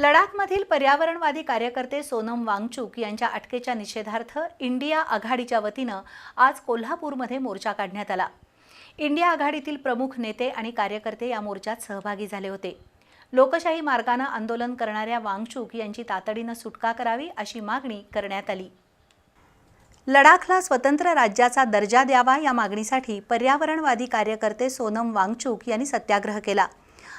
लडाखमधील पर्यावरणवादी कार्यकर्ते सोनम वांगचूक यांच्या अटकेच्या निषेधार्थ इंडिया आघाडीच्या वतीनं आज कोल्हापूरमध्ये मोर्चा काढण्यात आला. इंडिया आघाडीतील प्रमुख नेते आणि कार्यकर्ते या मोर्चात सहभागी झाले होते. लोकशाही मार्गानं आंदोलन करणाऱ्या वांगचूक यांची तातडीनं सुटका करावी अशी मागणी करण्यात आली. लडाखला स्वतंत्र राज्याचा दर्जा द्यावा या मागणीसाठी पर्यावरणवादी कार्यकर्ते सोनम वांगचूक यांनी सत्याग्रह केला.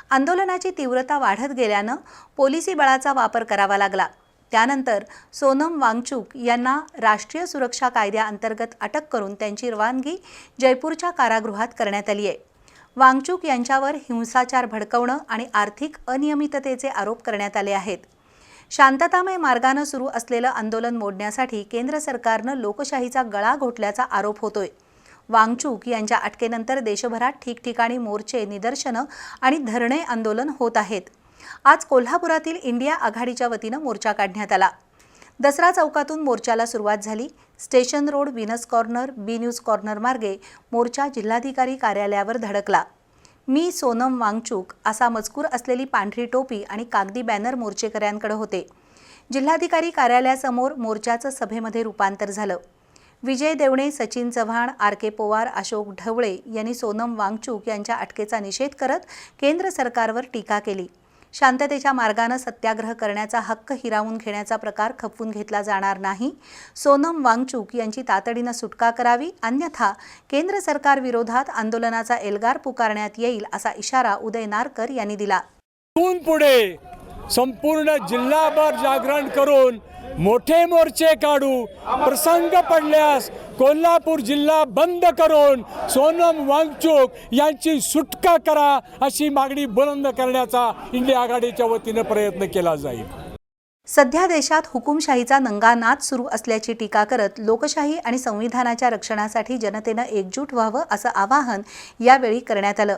आंदोलनाची तीव्रता वाढत गेल्यानं पोलिसी बळाचा वापर करावा लागला. त्यानंतर सोनम वांगचूक यांना राष्ट्रीय सुरक्षा कायद्याअंतर्गत अटक करून त्यांची रवानगी जयपूरच्या कारागृहात करण्यात आली आहे. वांगचूक यांच्यावर हिंसाचार भडकवणं आणि आर्थिक अनियमिततेचे आरोप करण्यात आले आहेत. शांततामय मार्गानं सुरू असलेलं आंदोलन मोडण्यासाठी केंद्र सरकारनं लोकशाहीचा गळा घोटल्याचा आरोप होतोय. वांगचूक यांच्या अटकेनंतर देशभरात ठिकठिकाणी मोर्चे निदर्शनं आणि धरणे आंदोलन होत आहेत. आज कोल्हापुरातील इंडिया आघाडीच्या वतीनं मोर्चा काढण्यात आला. दसरा चौकातून मोर्चाला सुरुवात झाली. Station road Venus corner B news corner मार्गे मोर्चा जिल्हाधिकारी कार्यालयावर धडकला. मी सोनम वांगचूक असा मजकूर असलेली पांढरी टोपी आणि कागदी बॅनर मोर्चेकऱ्यांकडे होते. जिल्हाधिकारी कार्यालयासमोर मोर्चाचं सभेमध्ये रूपांतर झालं. विजय देवणे सचिन चव्हाण आर के पवार अशोक ढवळे यांनी सोनम वांगचूक यांच्या अटकेचा निषेध करत केंद्र सरकारवर टीका केली. शांततेच्या मार्गानं सत्याग्रह करण्याचा हक्क हिरावून घेण्याचा प्रकार खपवून घेतला जाणार नाही. सोनम वांगचूक यांची तातडीनं सुटका करावी अन्यथा केंद्र सरकारविरोधात आंदोलनाचा एल्गार पुकारण्यात येईल असा इशारा उदय नारकर यांनी दिला. पुढे संपूर्ण जिल्हाभर जागरण करून मोठे मोर्चे काढू. प्रसंग पडल्यास कोल्हापूर जिल्हा बंद करून सोनम वांगचूक यांची सुटका करा अशी मागणी बुलंद करण्याचा इंडिया आघाडीच्या वतीनं प्रयत्न केला जाईल. सध्या देशात हुकुमशाहीचा नंगानाद सुरू असल्याची टीका करत लोकशाही आणि संविधानाच्या रक्षणासाठी जनतेनं एकजूट व्हावं असं आवाहन यावेळी करण्यात आलं.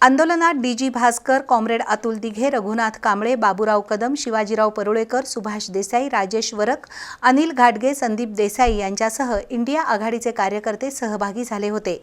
आंदोलनात D G Bhaskar comrade Atul Dighe Raghunath Kamble Baburao Kadam Shivajirao Parulekar Subhash Desai Rajesh Varak Anil घाटगे संदीप देसाई यांच्यासह इंडिया आघाडीचे कार्यकर्ते सहभागी झाले होते.